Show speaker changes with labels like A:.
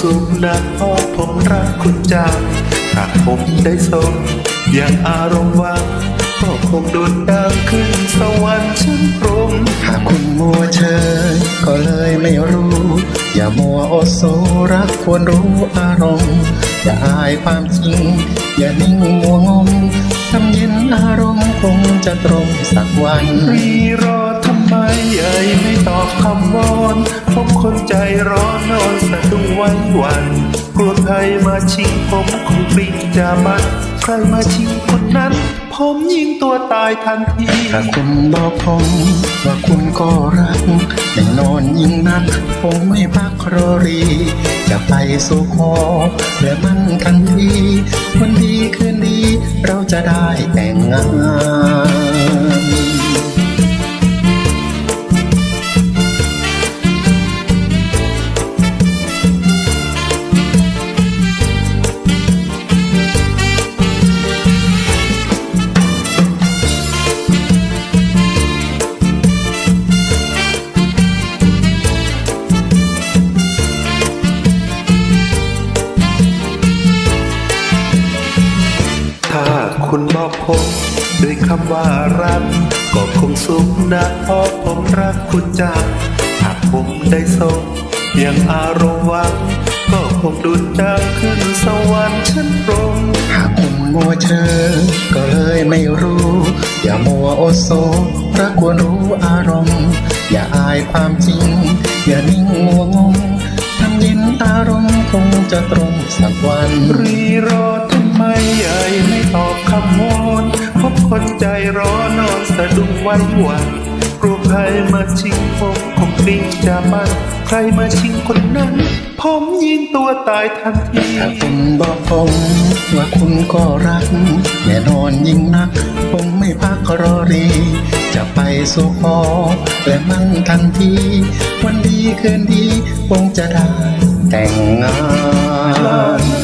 A: สูงนักเพราะผมรักคุณจังหากผมได้สมอย่างอารมณ์วังก็คงโดดดังขึ้นสวรรค์ชั้นพรม
B: หากคุณมัวเชยก็เลยไม่รู้ อย่ามัวโอโซรักควรรู้อารมณ์อย่าอายความจริง อย่านิ่งมัวงมทำเย็นอารมณ์คงจะตรงสักวัน
A: รีรอทำไมเอ่ยไม่ตอบคำวอนผม ใจร้อนนอนสะดุ้งไว้วันกลัวใครมาชิงผมคงปริงจะมัดใครมาชิงคนนั้น ผมยิงตัวตายทันที
B: ถ้าคุณบอกผมว่าคุณก็รักแน่นอนยิ่งนักคงไม่พักรอรีจะไปสู่ขอและมันทันทีวันดีคืนดีเราจะได้แต่งงาน
A: คุณบอกผม ด้วยคำว่ารัก ก็คงสูงนะเพราะผมรักคุณจังหากผมได้สมอย่างอารมณ์หวัง ก็คงดุดดังขึ้นสวรรค์ชั้นพรหม
B: หากคุณมัวเชยก็เลยไม่รู้ อย่ามัวโอโซรักควรรู้อารมณ์ อย่าอายความจริง อย่านิ่งมัวงงทำเย็นอารมณ์คงจะตรงสักวัน
A: รีรอทำไมเอ่ย ไม่ตอบคำวอนพบคนใจร้อนนอนสะดุ้งไว้หวันกลัวใครมาชิงผมคงปริงจะมันใครมาชิงคนนั้น ผมยิงตัวตายทันที
B: ถ้าคุณบอกผมว่าคุณก็รัก แน่นอนยิ่งนัก ผมไม่พักรอรี จะไปสู่ขอและมันทันที วันดีคืนดีคงจะได้แต่งงาน